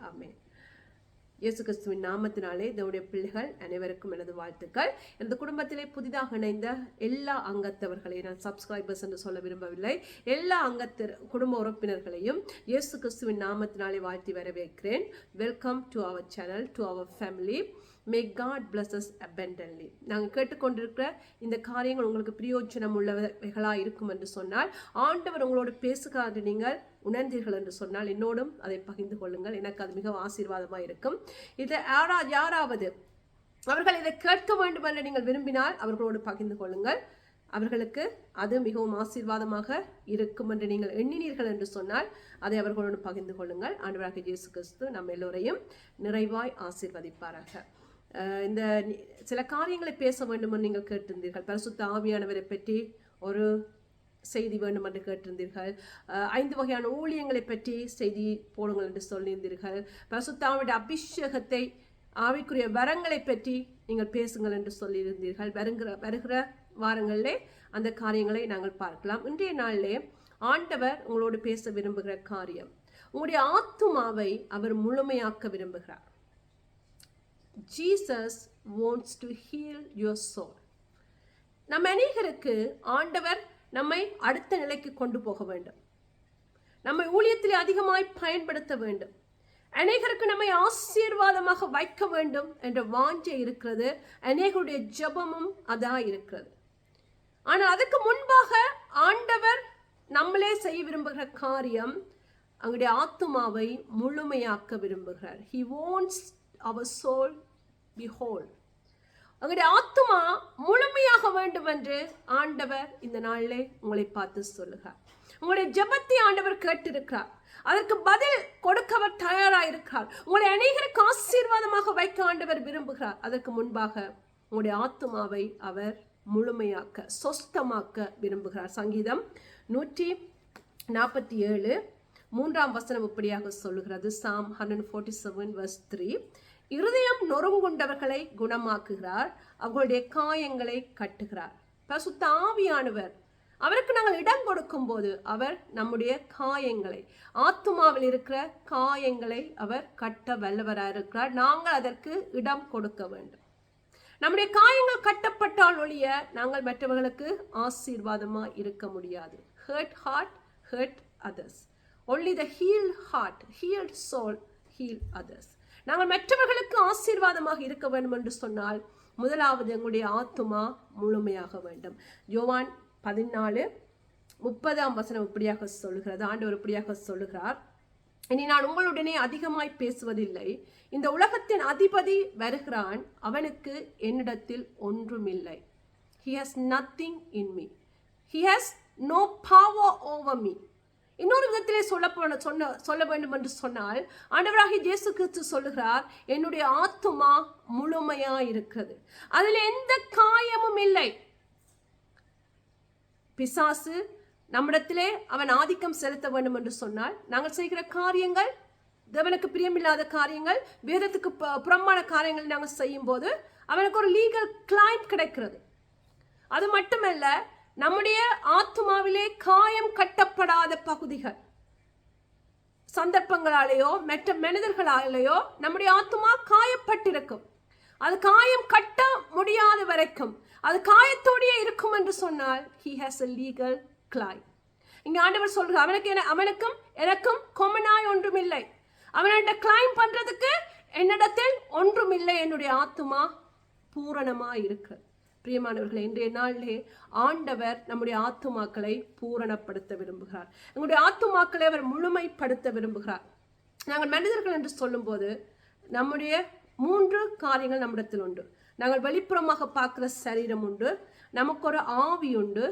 ஆமென். இயேசு கிறிஸ்துவின் நாமத்தினாலே இதனுடைய பிள்ளைகள் அனைவருக்கும் எனது வாழ்த்துக்கள். எனது குடும்பத்திலே புதிதாக இணைந்த எல்லா அங்கத்தவர்களையும் நான் சப்ஸ்கிரைபர்ஸ் என்று சொல்ல விரும்பவில்லை. எல்லா அங்கத்திற குடும்ப உறுப்பினர்களையும் இயேசு கிறிஸ்துவின் நாமத்தினாலே வாழ்த்தி வரவேற்கிறேன். Welcome to our channel to our family may God blesses abundantly நாங்கள் கேட்டுக்கொண்டிருக்கிற இந்த காரியங்கள் உங்களுக்கு பிரயோஜனம் உள்ளவைகளாக இருக்கும் என்று சொன்னால் ஆண்டவர் உங்களோடு பேசுகிறார் நீங்கள் உணர்ந்தீர்கள் என்று சொன்னால் என்னோடும் அதை பகிர்ந்து கொள்ளுங்கள். எனக்கு அது மிகவும் ஆசீர்வாதமாக இருக்கும். இதை யாரா யாராவது அவர்கள் இதை கேட்க வேண்டும் என்று நீங்கள் விரும்பினால் அவர்களோடு பகிர்ந்து கொள்ளுங்கள். அவர்களுக்கு அது மிகவும் ஆசீர்வாதமாக இருக்கும் என்று நீங்கள் எண்ணினீர்கள் என்று சொன்னால் அதை அவர்களோடு பகிர்ந்து கொள்ளுங்கள். ஆண்டவராக இயேசு கிறிஸ்து நம் எல்லோரையும் நிறைவாய் ஆசீர்வதிப்பாராக. இந்த சில காரியங்களை பேச வேண்டும் என்று நீங்கள் கேட்டிருந்தீர்கள். பரிசுத்த ஆவியானவரை பற்றி ஒரு செய்தி வேண்டும் என்று கேட்டிருந்தீர்கள். ஐந்து வகையான ஊழியங்களை பற்றி செய்தி போடுங்கள் என்று சொல்லியிருந்தீர்கள். பரிசுத்தாவுடைய அபிஷேகத்தை ஆவிக்குரிய வரங்களை பற்றி நீங்கள் பேசுங்கள் என்று சொல்லியிருந்தீர்கள். வருகிற வருகிற வாரங்களிலே அந்த காரியங்களை நாங்கள் பார்க்கலாம். இன்றைய நாளிலே ஆண்டவர் உங்களோடு பேச விரும்புகிற காரியம் உங்களுடைய ஆத்துமாவை அவர் முழுமையாக்க விரும்புகிறார். Jesus wants to heal your soul நம்ம அநேகருக்கு ஆண்டவர் நம்மை அடுத்த நிலைக்கு கொண்டு போக வேண்டும். நம்மை ஊழியத்தில் அதிகமாய் பயன்படுத்த வேண்டும். அநேகருக்கு நம்மை ஆசீர்வாதமாக வைக்க வேண்டும் என்ற வாஞ்சை இருக்கிறது. அநேகருடைய ஜெபமும் அதான் இருக்கிறது. ஆனால் அதுக்கு முன்பாக ஆண்டவர் நம்மளே செய்ய விரும்புகிற காரியம் அவங்களுடைய ஆத்துமாவை முழுமையாக்க விரும்புகிறார். He wants our soul be whole அவங்களுடைய ஆத்துமா முழுமையாக வேண்டும் என்று ஆண்டவர் இந்த நாளிலே உங்களை பார்த்து சொல்லுகிறார். உங்களுடைய ஜபத்தை ஆண்டவர் கேட்டிருக்கிறார். அதற்கு பதில் கொடுக்க அவர் தயாராக இருக்கிறார் உங்களை அநேகருக்கு ஆசீர்வாதமாக வைக்க ஆண்டவர் விரும்புகிறார். அதற்கு முன்பாக உங்களுடைய ஆத்துமாவை அவர் முழுமையாக்க சொஸ்தமாக்க விரும்புகிறார். சங்கீதம் நூற்றி நாற்பத்தி ஏழு. மூன்றாம் வசனம் இப்படியாக சொல்லுகிறது. Psalm hundred forty seven verse three இருதயம் நொறுங்குண்டவர்களை குணமாக்குகிறார் அவர்களுடைய காயங்களை கட்டுகிறார். பசுத்த ஆவியானவர் அவருக்கு நாங்கள் இடம் கொடுக்கும்போது அவர் நம்முடைய காயங்களை ஆத்துமாவில் இருக்கிற காயங்களை அவர் கட்ட வல்லவராக இருக்கிறார். நாங்கள் அதற்கு இடம் கொடுக்க வேண்டும். நம்முடைய காயங்கள் கட்டப்பட்டால் ஒழிய நாங்கள் மற்றவர்களுக்கு ஆசீர்வாதமாக இருக்க முடியாது. Hurt heart hurt others only the heal heart healed soul heal others நாங்கள் மற்றவர்களுக்கு ஆசீர்வாதமாக இருக்க வேண்டும் என்று சொன்னால் முதலாவது எங்களுடைய ஆத்துமா முழுமையாக வேண்டும். யோவான் பதினாலு முப்பதாம் வசனம் இப்படியாக சொல்லுகிறது. ஆண்டவர் இப்படியாக சொல்லுகிறார். இனி நான் உங்களுடனே அதிகமாய் பேசுவதில்லை. இந்த உலகத்தின் அதிபதி வருகிறான். அவனுக்கு என்னிடத்தில் ஒன்றுமில்லை. He has nothing in me he has no power over me இன்னொரு விதத்திலே சொல்ல சொன்ன சொல்ல வேண்டும் என்று சொன்னால் ஆண்டவராகி இயேசு கிறிஸ்து சொல்லுகிறார் என்னுடைய ஆத்துமா முழுமையா இருக்கிறது அதில் எந்த காயமும் இல்லை. பிசாசு நம்மிடத்திலே அவன் ஆதிக்கம் செலுத்த வேண்டும் என்று சொன்னால் நாங்கள் செய்கிற காரியங்கள் தேவனுக்கு பிரியமில்லாத காரியங்கள் வேதத்துக்கு பு- புறம்பான காரியங்கள் நாங்கள் செய்யும்போது அவனுக்கு ஒரு லீகல் கிளைம் கிடைக்கிறது. அது மட்டுமல்ல நம்முடைய ஆத்துமாவிலே காயம் கட்டப்படாத பகுதிகள். சந்தர்ப்பங்களாலேயோ மற்ற மனிதர்களாலேயோ நம்முடைய ஆத்துமா காயப்பட்டிருக்கும். அது காயம் கட்ட முடியாத வரைக்கும் அது காயத்தோடையே இருக்கும் என்று சொன்னால் he has a legal claim இங்கே ஆண்டவர் சொல்கிறார் அவனுக்கு என அவனுக்கும் எனக்கும் கொமனாய் ஒன்றுமில்லை. அவனோட கிளைம் பண்ணுறதுக்கு என்னிடத்தில் ஒன்றுமில்லை. என்னுடைய ஆத்துமா பூரணமாக இருக்குது பிரியமானவர்களே இன்றைய நாளிலே ஆண்டவர் நம்முடைய ஆத்துமாக்களை பூரணப்படுத்த விரும்புகிறார். எங்களுடைய ஆத்துமாக்களை அவர் முழுமைப்படுத்த விரும்புகிறார். நாங்கள் மனிதர்கள் என்று சொல்லும்போது நம்முடைய மூன்று காரியங்கள் நம்மிடத்தில் உண்டு. நாங்கள் வெளிப்புறமாக பார்க்குற சரீரம் உண்டு நமக்கு ஒரு ஆவி உண்டு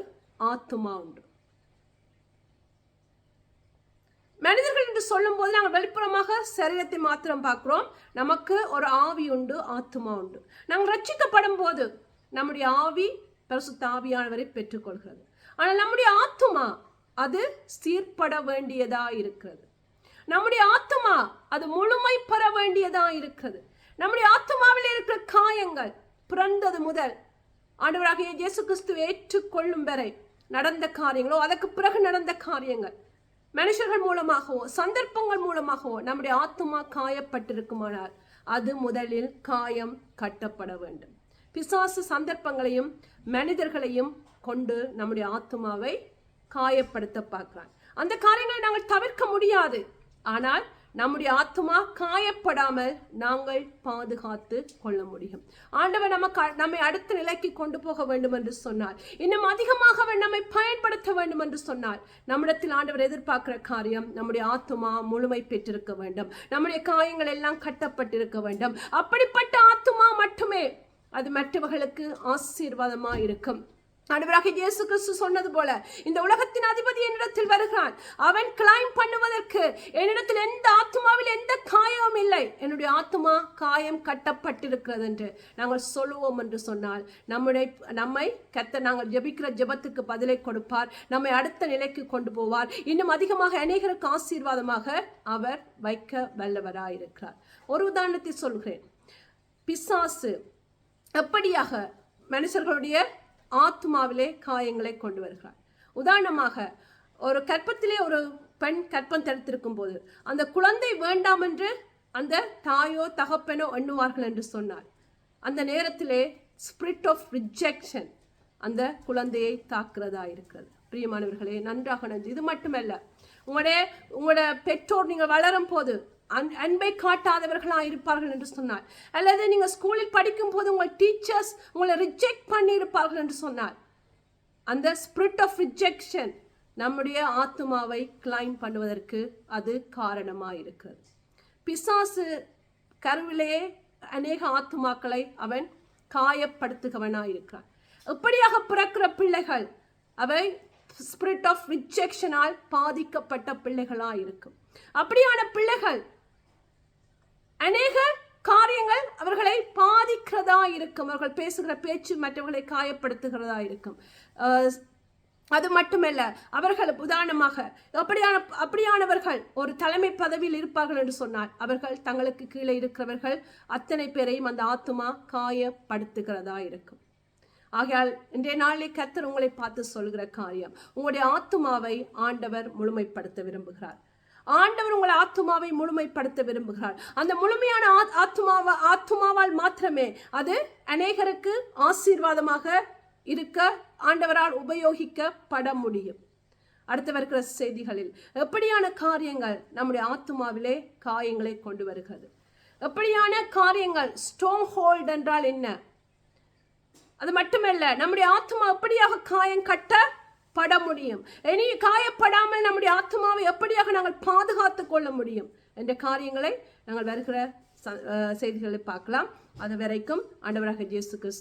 ஆத்துமா உண்டு. மனிதர்கள் என்று சொல்லும்போது நாங்கள் வெளிப்புறமாக சரீரத்தை மாத்திரம் பார்க்குறோம் நமக்கு ஒரு ஆவி உண்டு ஆத்துமா உண்டு. நாங்கள் ரட்சிக்கப்படும் போது நம்முடைய ஆவி பரிசுத்த ஆவியானவரை பெற்றுக்கொள்கிறது. ஆனால் நம்முடைய ஆத்துமா அது சீர்பட வேண்டியதா இருக்கிறது. நம்முடைய ஆத்துமா அது முழுமை பெற வேண்டியதா இருக்கிறது. நம்முடைய ஆத்துமாவில் இருக்கிற காயங்கள் பிறந்தது முதல் ஆண்டவராகிய இயேசு கிறிஸ்து ஏற்றுக்கொள்ளும் வரை நடந்த காரியங்களோ அதற்கு பிறகு நடந்த காரியங்கள் மனுஷர்கள் மூலமாகவோ சந்தர்ப்பங்கள் மூலமாகவோ நம்முடைய ஆத்துமா காயப்பட்டிருக்குமானால் அது முதலில் காயம் கட்டப்பட வேண்டும். பிசாசு சந்தர்ப்பங்களையும் மனிதர்களையும் கொண்டு நம்முடைய ஆத்துமாவை காயப்படுத்த பார்க்கிறான். அந்த காரியங்களை நாங்கள் தவிர்க்க முடியாது. ஆனால் நம்முடைய ஆத்துமா காயப்படாமல் நாங்கள் பாதுகாத்து கொள்ள முடியும். ஆண்டவர் நம்ம நம்மை அடுத்த நிலைக்கு கொண்டு போக வேண்டும் என்று சொன்னார். இன்னும் அதிகமாக நம்மை பயன்படுத்த வேண்டும் என்று சொன்னார். நம்மிடத்தில் ஆண்டவர் எதிர்பார்க்கிற காரியம் நம்முடைய ஆத்துமா முழுமை பெற்றிருக்க வேண்டும். நம்முடைய காயங்கள் எல்லாம் கட்டப்பட்டிருக்க வேண்டும். அப்படிப்பட்ட ஆத்துமா மட்டுமே அது மற்றவர்களுக்கு ஆசீர்வாதமாக இருக்கும். ஆண்டவராக இயேசு கிறிஸ்து சொன்னது போல இந்த உலகத்தின் அதிபதி என்னிடத்தில் வருகிறான். அவன் கிளைம் பண்ணுவதற்கு என்னிடத்தில் எந்த ஆத்மாவில் எந்த காயமும் இல்லை. என்னுடைய ஆத்மா காயம் கட்டப்பட்டிருக்கிறது என்று நாங்கள் சொல்லுவோம் என்று சொன்னால் நம்முடைய நம்மை கத்த நாங்கள் ஜெபிக்கிற ஜெபத்துக்கு பதிலை கொடுப்பார். நம்மை அடுத்த நிலைக்கு கொண்டு போவார். இன்னும் அதிகமாக அநேகருக்கு ஆசீர்வாதமாக அவர் வைக்க வல்லவராயிருக்கிறார். ஒரு உதாரணத்தை சொல்கிறேன். பிசாசு எப்படியாக மனுஷர்களுடைய ஆத்மாவிலே காயங்களை கொண்டு வருகிறார். உதாரணமாக ஒரு கற்பத்திலே ஒரு பெண் கற்பம் தடுத்திருக்கும் போது அந்த குழந்தை வேண்டாம் என்று அந்த தாயோ தகப்பனோ எண்ணுவார்கள் என்று சொன்னார். அந்த நேரத்திலே ஸ்பிரிட் ஆஃப் ரிஜெக்ஷன் அந்த குழந்தையை தாக்குறதா இருக்கிறது. பிரியமானவர்களே நன்றாக நன்றி இது மட்டுமல்ல உங்களுடைய உங்களோட பெற்றோர் நீங்கள் வளரும் போது அன் அன்பை காட்டாதவர்களாக இருப்பார்கள் என்று சொன்னார். அல்லது நீங்கள் ஸ்கூலில் படிக்கும் போது உங்கள் டீச்சர்ஸ் உங்களை ரிஜெக்ட் பண்ணியிருப்பார்கள் என்று சொன்னார். அந்த ஸ்பிரிட் ஆஃப் ரிஜெக்ஷன் நம்முடைய ஆத்மாவை கிளைம் பண்ணுவதற்கு அது காரணமாக இருக்கிறது பிசாசு கருவிலேயே அநேக ஆத்துமாக்களை அவன் காயப்படுத்துகவனாக இருக்கிறான் இப்படியாக பிறக்கிற பிள்ளைகள் அவை ஸ்பிரிட் ஆஃப் ரிஜெக்ஷனால் பாதிக்கப்பட்ட பிள்ளைகளாக இருக்கும் அப்படியான பிள்ளைகள் அநேக காரியங்கள் அவர்களை பாதிக்கிறதா இருக்கும். அவர்கள் பேசுகிற பேச்சு மற்றவர்களை காயப்படுத்துகிறதா இருக்கும். அது மட்டுமல்ல அவர்கள் உதாரணமாக அப்படியான அப்படியானவர்கள் ஒரு தலைமை பதவியில் இருப்பார்கள் என்று சொன்னால் அவர்கள் தங்களுக்கு கீழே இருக்கிறவர்கள் அத்தனை பேரையும் அந்த ஆத்துமா காயப்படுத்துகிறதா இருக்கும். ஆகையால் இன்றைய நாளிலே கத்தர் உங்களை பார்த்து சொல்கிற காரியம் உங்களுடைய ஆத்துமாவை ஆண்டவர் முழுமைப்படுத்த விரும்புகிறார். ஆண்டவர் உங்கள் ஆத்துமாவை முழுமைப்படுத்த விரும்புகிறார். அந்த முழுமையான ஆத்- ஆத்துமாவா ஆத்துமாவால் மாத்திரமே அது அநேகருக்கு ஆசீர்வாதமாக இருக்க ஆண்டவரால் உபயோகிக்கப்பட முடியும். அடுத்து வருகிற செய்திகளில் எப்படியான காரியங்கள் நம்முடைய ஆத்துமாவிலே காயங்களை கொண்டு வருகிறது? எப்படியான காரியங்கள் ஸ்ட்ராங் ஹோல்ட் என்றால் என்ன? அது மட்டுமல்ல நம்முடைய ஆத்மா எப்படியாக காயம் பட முடியும். இனி காயப்படாமல் நம்முடைய ஆத்மாவை எப்படியாக நாங்கள் பாதுகாத்து கொள்ள முடியும்? என்ற காரியங்களை நாங்கள் வருகிற செய்திகளை பார்க்கலாம். அது வரைக்கும் ஆண்டவராக இயேசு கிறிஸ்து